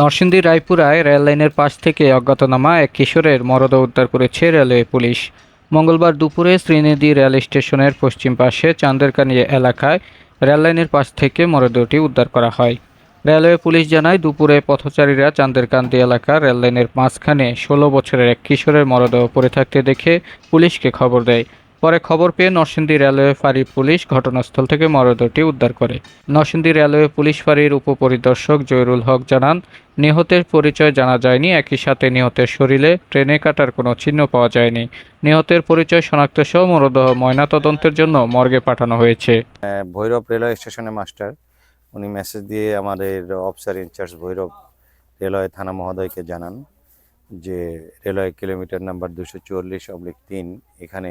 নরসিংদী রায়পুরায় রেললাইনের পাশ থেকে অজ্ঞাতনামা এক কিশোরের মরদেহ উদ্ধার করেছে রেলওয়ে পুলিশ। মঙ্গলবার দুপুরে শ্রীনিধি রেল স্টেশনের পশ্চিম পাশে চান্দেরকানি এলাকায় রেললাইনের পাশ থেকে মরদেহটি উদ্ধার করা হয়। রেলওয়ে পুলিশ জানায়, দুপুরে পথচারীরা চান্দেরকান্দি এলাকার রেললাইনের মাঝখানে ষোলো বছরের এক কিশোরের মরদেহ পড়ে থাকতে দেখে পুলিশকে খবর দেয়। পরে খবর পেয়ে নরসিংদী রেলওয়ে ফাঁড়ি পুলিশ ঘটনাস্থল থেকে মরদেহটি উদ্ধার করে। নরসিংদী রেলওয়ে পুলিশ ফাঁড়ির উপপরিদর্শক জয়রুল হক জানান, নিহতের পরিচয় জানা যায়নি, একই সাথে নিহতের শরীরে ট্রেনে কাটার কোনো চিহ্ন পাওয়া যায়নি। নিহতের পরিচয় শনাক্ত সহ মরদেহ ময়নাতদন্তের জন্য মর্গে পাঠানো হয়েছে। ভৈরব রেলওয়ে স্টেশনে মাস্টার, উনি মেসেজ দিয়ে আমাদের অফিসার ইনচার্জ ভৈরব রেলওয়ে থানা মহোদয়কে জানান যে রেলওয়ে কিলোমিটার নাম্বার দুশো চুয়াল্লিশ অবলিক তিন, এখানে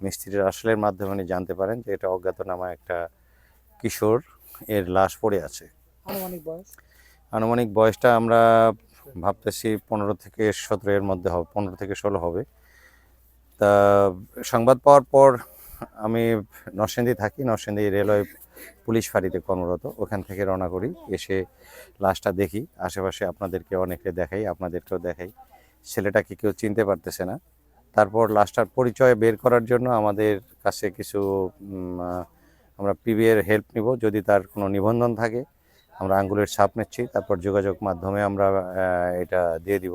মিস্ত্রির আসলের মাধ্যমে উনি জানতে পারেন যে এটা অজ্ঞাতনামা একটা কিশোর এর লাশ পড়ে আছে। আনুমানিক বয়স? আনুমানিক বয়সটা আমরা ভাবতেছি পনেরো থেকে সতেরো এর মধ্যে হবে পনেরো থেকে ষোলো হবে। তা সংবাদ পাওয়ার পর আমি নরসিংদী থাকি নরসিংদী রেলওয়ে পুলিশ ফাঁড়িতে কর্মরত। ওখান থেকে রওনা করি এসে লাশটা দেখি। আশেপাশে আপনাদেরকে অনেকে দেখাই আপনাদেরকেও দেখাই। ছেলেটাকে কেউ চিনতে পারতেছে না। তারপর লাস্টার পরিচয় বের করার জন্য আমাদের কাছে কিছু আমরা পিবিএর হেল্প নিব যদি তার কোনো নিবন্ধন থাকে। আমরা আঙ্গুলের ছাপ নিচ্ছি, তারপর যোগাযোগ মাধ্যমে আমরা এটা দিয়ে দিব।